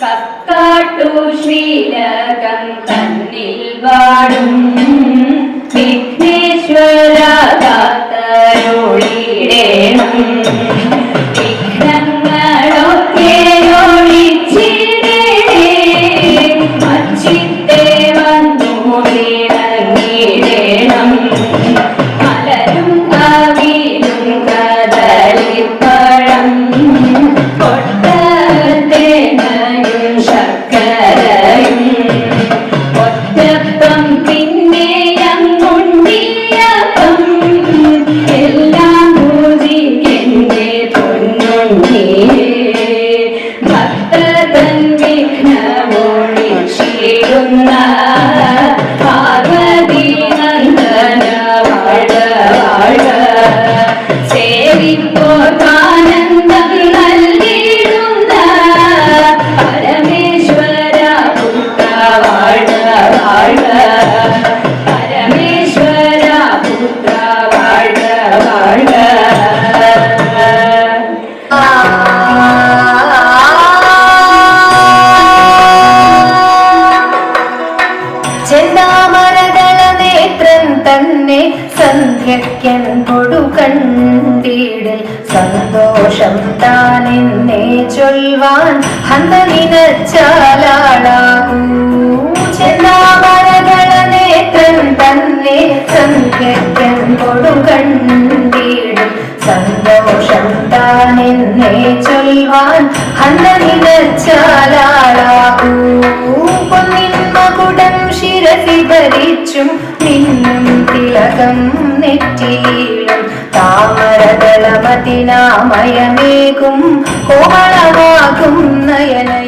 കക്കാട്ടു ശ്രീലകം തന്നിൽ വാടും. വിഘ്നേശ്വര കാത്തരുളിടേണം വിഘ്നമൊഴിച്ചിടുന്ന പാർവതി തന്നെ സന്ധ്യയ്ക്കൻ കൊടുകണ്ടീടിൽ സന്തോഷം താനെന്നെ ചൊൽവാൻ ഹന്തനിനച്ചാലാളാകൂ ചെന്താമരകള നേത്രം തന്നെ സന്ധ്യയ്ക്കൻ കൊടുകണ്ടീടിൽ സന്തോഷം താനെന്നെ ചൊൽവാൻ ഹന്തനിനച്ചാലാളാകൂ ആദരിച്ചും നിന്നും തിലകം നെറ്റിയിലും താമരതലമതിനാമയമേകും കോമളമാകും നയനം